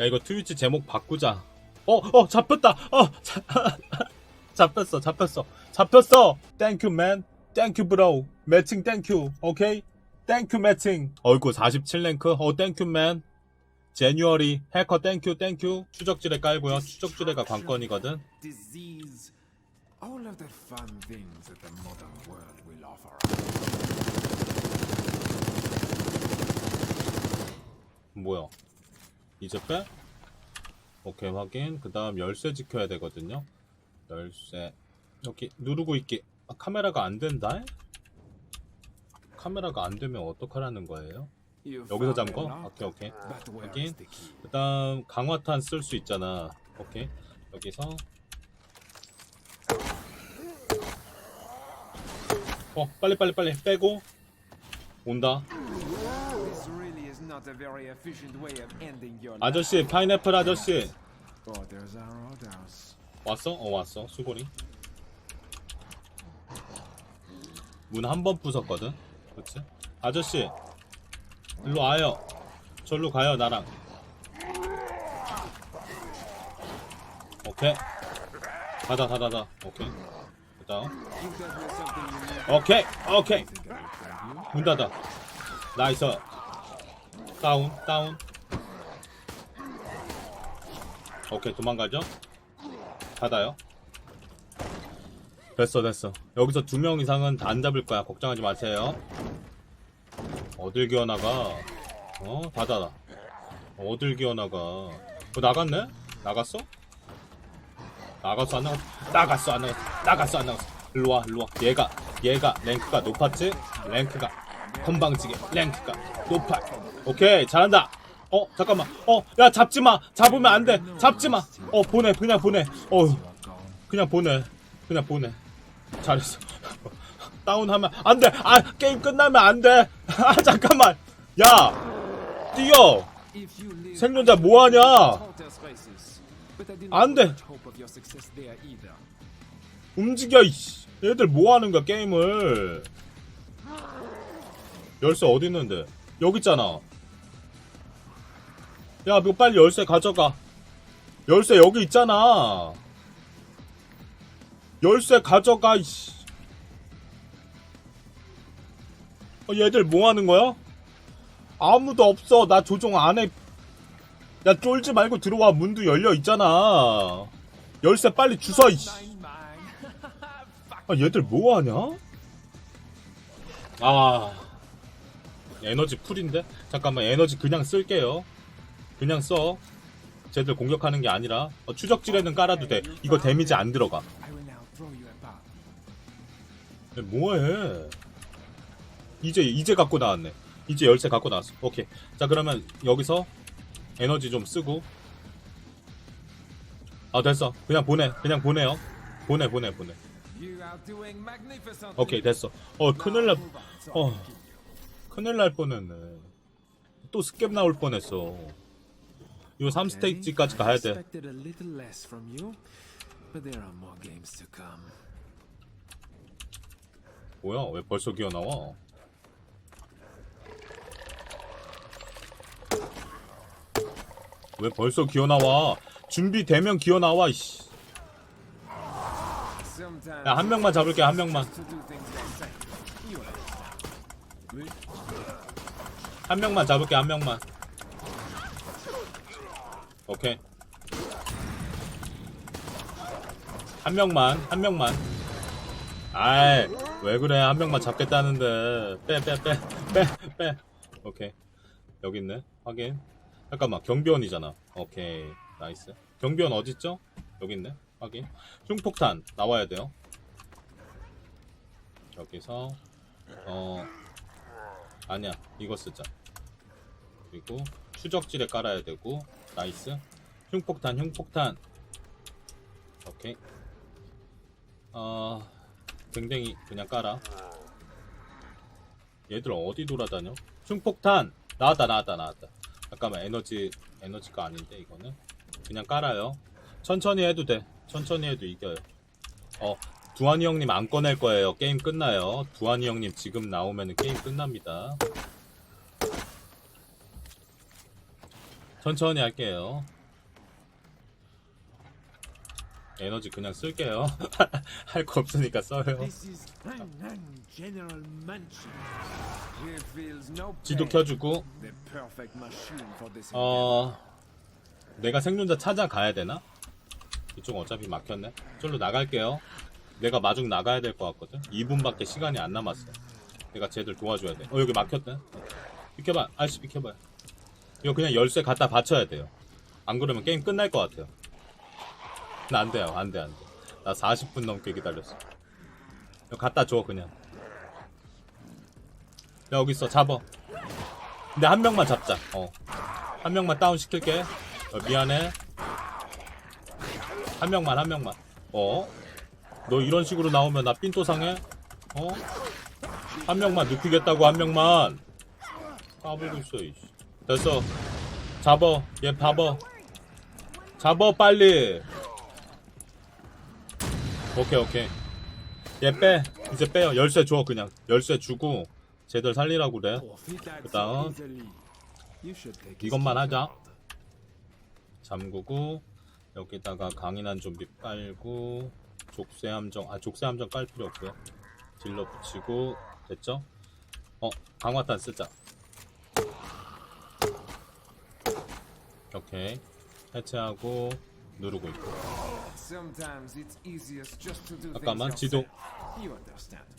야 이거 트위치 제목 바꾸자. 어, 어, 잡혔다. 어, 자, 잡혔어, 잡혔어, 잡혔어. 땡큐 맨, 땡큐 브로, 매칭 땡큐, 오케이? 땡큐 매칭. 어이구 47랭크, 어 땡큐 맨. 제뉴얼이 해커 땡큐 땡큐 추적지뢰 깔고요. 추적지뢰가 관건이거든. 뭐야? 이제 빼? 오케이 확인. 그 다음 열쇠 지켜야 되거든요. 열쇠 여기 누르고 있기. 아, 카메라가 안 된다? 카메라가 안 되면 어떡하라는 거예요? 여기서 잠궈? 오케이 오케이. key? 그 다음 강화탄 쓸 수 있잖아. 오케이. 여기서 어 빨리 빨리 빨리 빼고 온다. 아저씨 파인애플 아저씨. Orders. 왔어? 어 왔어. 수고리. 문 한 번 부쉈거든. 그치? 아저씨 일로 와요. 절로 가요 나랑. 오케이. 닫아 닫아 닫아 오케이. need. 오케이 오케이? 문 닫아. 나이스 다운 다운. 오케이 도망가죠? 닫아요. 됐어 됐어. 여기서 두 명 이상은 다 안 잡을 거야. 걱정하지 마세요. 어딜 기어나가? 어 닫아라. 어딜 기어나가? 어, 나갔네? 나갔어? 나갔어 안 나갔어? 나갔어 안 나갔어? 나갔어 안 나갔어? 일로와 일로와. 얘가 얘가 랭크가 높았지? 랭크가 건방지게. 랭크가 높아 오케이 잘한다. 어 잠깐만. 어 야 잡지마. 잡으면 안돼. 잡지마. 어 보내. 그냥 보내. 어 그냥 보내. 그냥 보내. 잘했어. 다운하면 안돼. 아 게임 끝나면 안돼. 아 잠깐만. 야 뛰어. 생존자 뭐하냐? Tortoise races. But I didn't 안 돼. much hope of your success there either. 움직여 이씨. 얘들 뭐하는 거야 게임을 열쇠 어디 있는데? 여기 있잖아. 야 이거 빨리 열쇠 가져가. 열쇠 여기 있잖아. 열쇠 가져가 이씨. 어, 얘들 뭐 하는 거야? 아무도 없어. 나 조종 안 해. 야 쫄지 말고 들어와. 문도 열려 있잖아. 열쇠 빨리 주워 이씨. 아 얘들 뭐 하냐? 아 에너지 풀인데? 잠깐만 에너지 그냥 쓸게요. 그냥 써. 쟤들 공격하는 게 아니라. 어, 추적지뢰는 깔아도 돼. 이거 데미지 안 들어가. 얘 bomb. 뭐해? 이제 이제 갖고 나왔네. 이제 열쇠 갖고 나왔어. 오케이. 자 그러면 여기서 에너지 좀 쓰고. 아 됐어. 그냥 보내. 그냥 보내요. 보내 보내 보내. 오케이 됐어. 어 큰일 날 어. 큰일 날 뻔했네. 또 스캡 나올 뻔했어. 이거 3스테이지까지 가야 돼. 뭐야? 왜 벌써 기어 나와? 왜 벌써 기어 나와? 준비되면 기어 나와. 이씨. 야, 한 명만 잡을게. 한 명만. 한 명만 잡을게. 한 명만. 오케이. 한 명만. 한 명만. 아이, 왜 그래? 한 명만 잡겠다는데. 빼, 빼, 빼, 빼, 빼. 오케이. 여기 있네. 확인. 잠깐만, 경비원이잖아. 오케이. 나이스. 경비원 어딨죠? 여기 있네. 확인. 흉폭탄 나와야 돼요. 여기서, 어, 아니야. 이거 쓰자. 그리고 추적지에 깔아야 되고, 나이스. 흉폭탄, 흉폭탄. 오케이. 어, 댕댕이 그냥 깔아. 얘들 어디 돌아다녀? 흉폭탄! 나왔다, 나왔다, 나왔다. 잠깐만, 에너지, 에너지가 아닌데, 이거는. 그냥 깔아요. 천천히 해도 돼. 천천히 해도 이겨요. 어, 두한이 형님 안 꺼낼 거예요. 게임 끝나요. 두한이 형님 지금 나오면 게임 끝납니다. 천천히 할게요. 에너지 그냥 쓸게요. 할 거 없으니까 써요. 지도. 켜주고. 어 내가 생존자 찾아가야 되나? 이쪽 어차피 막혔네. 저로 나갈게요. 내가 마중 나가야 될 것 같거든. 2분밖에 시간이 안 남았어. 내가 쟤들 도와줘야 돼. 어 여기 막혔네. 비켜봐. 아저씨 비켜봐요. 이거 그냥 열쇠 갖다 받쳐야 돼요. 안 그러면 게임 끝날 것 같아요. 나안 돼요. 안 돼, 안 돼. 나 40분 넘게 기다렸어. 이거 갖다 줘, 그냥. 여기 있어, 잡어. 근데 한 명만 잡자. 어. 한 명만 다운 시킬게. 어, 미안해. 한 명만, 한 명만. 어? 너 이런 식으로 나오면 나 삔또 상해? 어? 한 명만 눕히겠다고, 한 명만. 까불고 있어, 이씨. 됐어. 잡어. 얘 봐봐. 잡어, 빨리. 오케이, 오케이. 얘 빼. 이제 빼요. 열쇠 줘, 그냥. 열쇠 주고, 쟤들 살리라고 그래. Take his 이것만 하자. 잠그고 여기다가 강인한 좀비 깔고 족쇄 함정 아 족쇄 함정 깔 필요 없고요 딜러 붙이고 됐죠? 어 강화탄 쓰자 오케이 해체하고 누르고 있고. 잠깐만, 지도.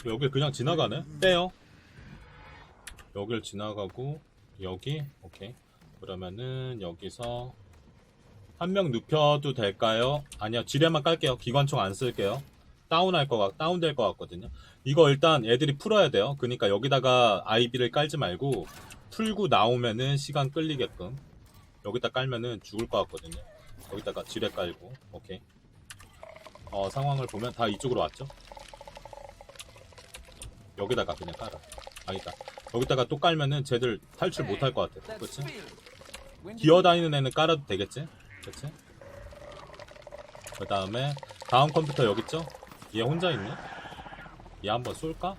여길 그냥 지나가네? 빼요. 여길 지나가고 여기 오케이. 그러면은 여기서 한 명 눕혀도 될까요? 아니요 지뢰만 깔게요. 기관총 안 쓸게요. 다운할 거 같, 다운될 것 같거든요. 이거 일단 애들이 풀어야 돼요. 그러니까 여기다가 아이비를 깔지 말고 풀고 나오면은 시간 끌리게끔 여기다 깔면은 죽을 것 같거든요 여기다가 지뢰 깔고 오케이 어 상황을 보면 다 이쪽으로 왔죠 여기다가 그냥 깔아. 아니다. 여기다가 또 깔면은 쟤들 탈출 못할 것 같아. 그치? 기어다니는 애는 깔아도 되겠지? 그치? 그 다음에 다음 컴퓨터 여기 있죠? 얘 혼자 있네? 얘 한번 쏠까?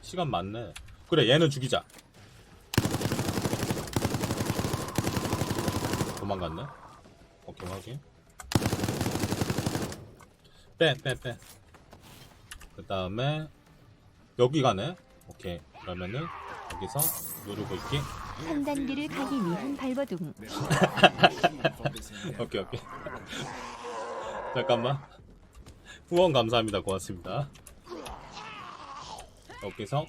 시간 많네. 그래 얘는 죽이자. 도망갔네? 오케이 확인. 빼, 빼, 빼. 그 다음에 여기 가네. 오케이. 그러면은 여기서 누르고 있기. 한 단계를 가기 위한 발버둥. 오케이 오케이. 잠깐만. 후원 감사합니다. 고맙습니다. 여기서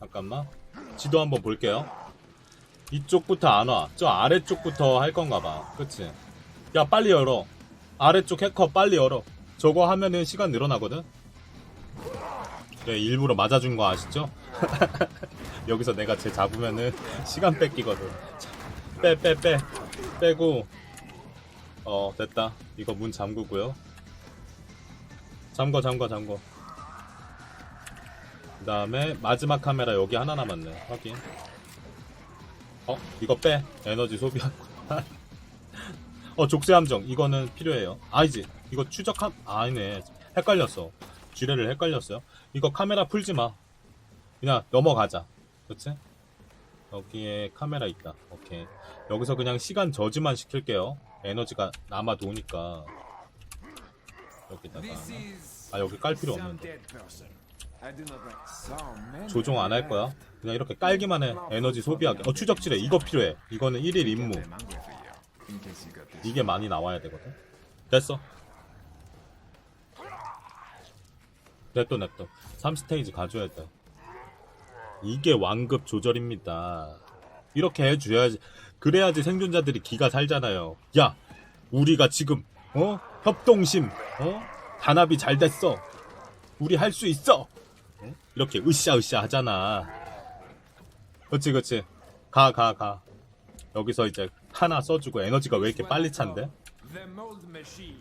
잠깐만. 지도 한번 볼게요. 이쪽부터 안 와. 저 아래쪽부터 할 건가 봐. 그치? 야 빨리 열어. 아래쪽 해커 빨리 열어. 저거 하면은 시간 늘어나거든. 네, 일부러 맞아준 거 아시죠? 여기서 내가 쟤 잡으면은 시간 뺏기거든. 빼, 빼, 빼. 빼고, 어, 됐다. 이거 문 잠그고요. 잠궈, 잠궈, 잠궈. 그 다음에 마지막 카메라 여기 하나 남았네. 확인. 어, 이거 빼. 에너지 소비하고. 어, 족쇄 함정. 이거는 필요해요. 아니지. 이거 추적함, 아니네. 헷갈렸어. 지뢰를 헷갈렸어요. 이거 카메라 풀지 마. 그냥 넘어가자. 그치? 여기에 카메라 있다. 오케이. 여기서 그냥 시간 저지만 시킬게요. 에너지가 남아 도니까. 여기다가. 아, 여기 깔 필요 없는데. 조종 안 할 거야. 그냥 이렇게 깔기만 해. 에너지 소비하게. 어, 추적지래. 이거 필요해. 이거는 1일 임무. 이게 많이 나와야 되거든. 됐어. 냅둬 냅둬. 3스테이지 가져야 돼. 이게 완급 조절입니다. 이렇게 해줘야지. 그래야지 생존자들이 기가 살잖아요. 야, 우리가 지금 어 협동심, 어 단합이 잘 됐어. 우리 할 수 있어. 어? 이렇게 으쌰 으쌰 하잖아. 그치 그치. 가가 가. 여기서 이제 하나 써주고 에너지가 왜 이렇게 빨리 machine.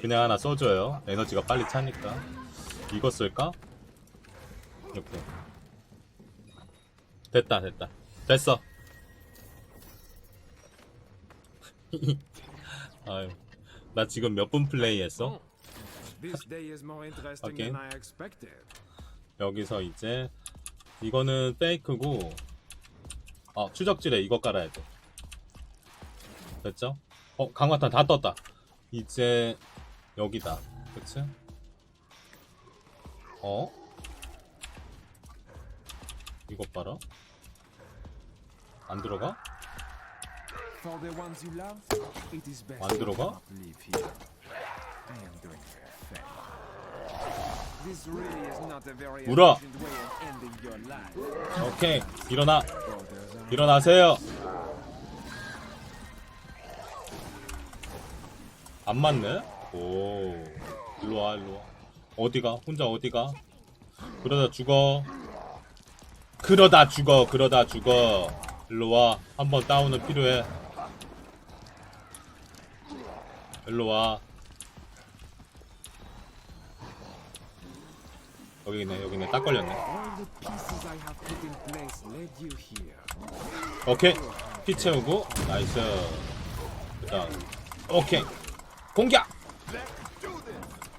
그냥 하나 써줘요. 에너지가 빨리 차니까. 이거 쓸까? 이렇게. 됐다, 됐다. 됐어. 아유, 나 지금 몇 분 플레이 했어? This day is 여기서 이제, 이거는 페이크고, 어, 추적지래 이거 깔아야 돼. 됐죠? 어 강화탄 다 떴다 이제 여기다 그치? 어? 이것 봐라 안 들어가? 안 들어가? Life. 오케이 일어나 일어나세요 안 맞네? 오 일로 와 일로 와 어디가? 혼자 어디가? 그러다 죽어 그러다 죽어 그러다 죽어 일로 와 한번 다운은 필요해 일로 와 여기 있네 여기 있네. 딱 걸렸네. 오케이. 피 채우고 나이스. 그다음 오케이. 공격!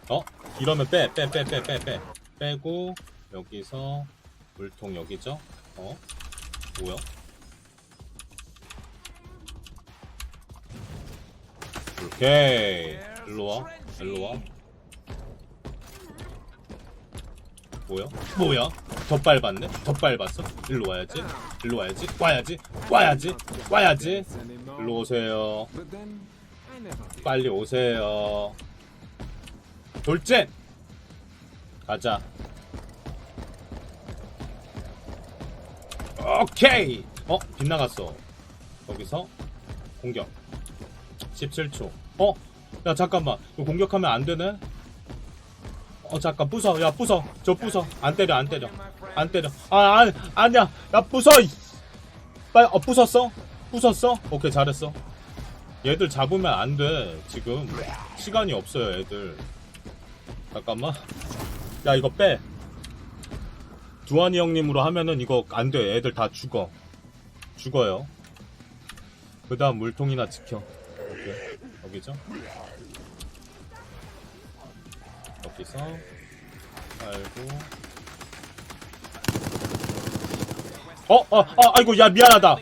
어? 이러면 빼 빼 빼 빼 빼 빼. 빼고 여기서 물통 여기죠? 어? 뭐야? 오케이. 일로와 일로와 뭐야? 뭐야? 더 빨봤네? 더 빨봤어? 일로 와야지. 일로 와야지. 와야지. 와야지. 와야지. 일로 오세요. 빨리 오세요. 돌진! 가자. 오케이! 어? 빗나갔어. 여기서 공격. 17초. 어? 야 잠깐만. 이거 공격하면 안 되네 어 잠깐 부숴 야 부숴 저 부숴 안 때려 안 때려. 안 때려. 아 안, 아니야. 야 부숴 이. 빨리 어 부쉈어? 부쉈어? 오케이 잘했어. 얘들 잡으면 안 돼 지금. 시간이 없어요 애들. 잠깐만. 야 이거 빼. 두한이 형님으로 하면은 이거 안 돼. 애들 다 죽어. 죽어요. 그 다음 물통이나 지켜. 오케이. 여기죠 여기서 알고 어, 어, 어, 아이고, 야, 미안하다.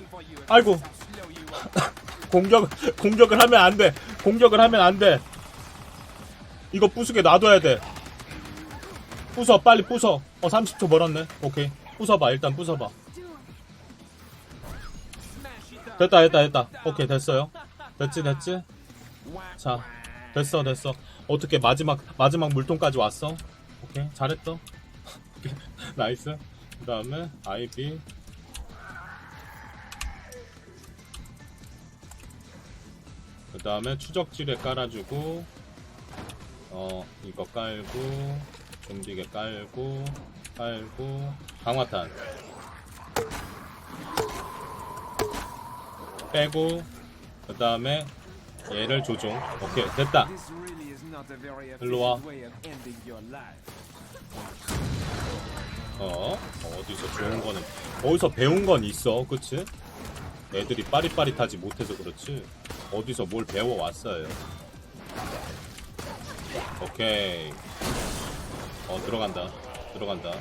아이고. 공격, 공격을 하면 안 돼. 공격을 하면 안 돼. 이거 부수게 놔둬야 돼. 부숴, 빨리 부숴. 어, 30초 멀었네. 오케이. 부숴봐, 일단 부숴봐. 됐다, 됐다, 됐다. 오케이, 됐어요. 됐지, 됐지? 자, 됐어, 됐어. 어떻게 마지막, 마지막 물통까지 왔어? 오케이, 잘했어. 나이스. 그 다음에, 아이비. 그 다음에 추적지뢰 깔아주고 어 이거 깔고 좀비게 깔고 깔고 강화탄 빼고 그 다음에 얘를 조종. 오케이 됐다. This really is not a very 일로 와. efficient way of ending your life. 어 어디서 좋은 거는 어디서 배운 건 있어 그치? 애들이 빠릿빠릿하지 못해서 그렇지. 어디서 뭘 배워왔어요. 오케이. 어 들어간다. 들어간다.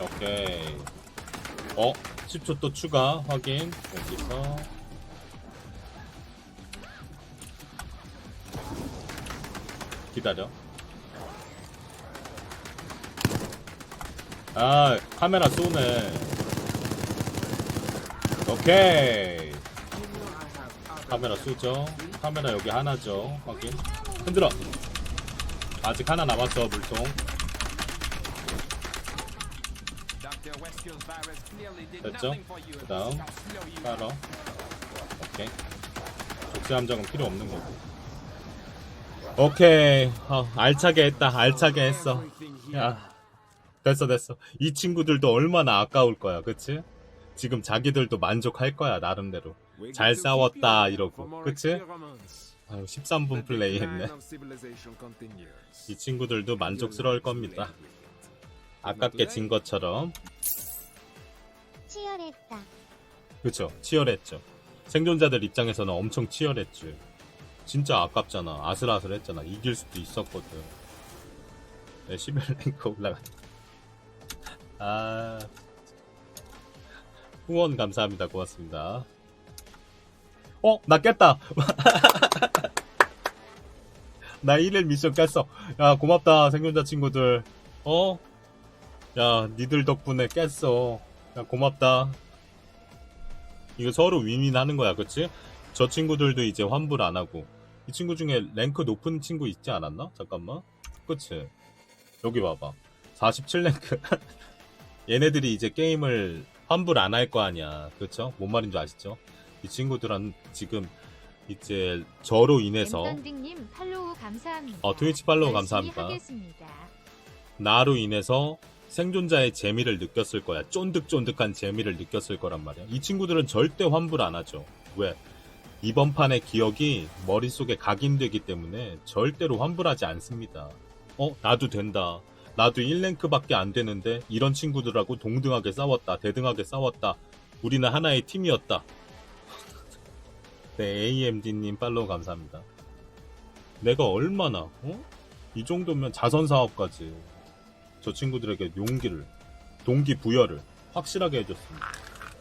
오케이. 어 10초 또 추가. 확인. 여기서 기다려. 아 카메라 쏘네. 오케이. 카메라 쏘죠. 카메라 여기 하나죠. 확인. 흔들어. 아직 하나 남았어 물통. 됐죠? 그 다음. 깔어 오케이. 족쇄 함정은 필요 없는 거고 오케이 어, 알차게 했다 알차게 했어. 야 됐어 됐어 이 친구들도 얼마나 아까울 거야 그치? 지금 자기들도 만족할 거야 나름대로 잘 싸웠다 이러고 그치? 아유 The 13분 플레이 했네. 이 친구들도 만족스러울 겁니다 아깝게 진 것처럼 치열했다. 그쵸 치열했죠 생존자들 입장에서는 엄청 치열했지 진짜 아깝잖아 아슬아슬했잖아 이길 수도 있었거든 네 11랭크 올라갔다 아 후원 감사합니다 고맙습니다 어? 나 깼다. 나 1일 미션 깼어. 야, 고맙다, 생존자 친구들. 어? 야, 니들 덕분에 깼어. 야, 고맙다. 이거 서로 윈윈 하는 거야, 그치? 저 친구들도 이제 환불 안 하고. 이 친구 중에 랭크 높은 친구 있지 않았나? 잠깐만. 그치? 여기 봐봐. 47랭크. 얘네들이 이제 게임을 환불 안 할 거 아니야. 그쵸? 뭔 말인지 아시죠? 이 친구들은 지금 이제 저로 인해서 엠던딩님 팔로우 감사합니다. 어, 트위치 팔로우 감사합니다. 하겠습니다. 나로 인해서 생존자의 재미를 느꼈을 거야. 쫀득쫀득한 재미를 느꼈을 거란 말이야. 이 친구들은 절대 환불 안 하죠. 왜? 이번 판의 기억이 머릿속에 각인되기 때문에 절대로 환불하지 않습니다. 어, 나도 된다. 나도 1랭크밖에 안 되는데 이런 친구들하고 동등하게 싸웠다. 대등하게 싸웠다. 우리는 하나의 팀이었다. 네, AMD님 팔로우 감사합니다. 내가 얼마나, 어? 이 정도면 자선 사업까지 저 친구들에게 용기를, 동기부여를 확실하게 해줬습니다.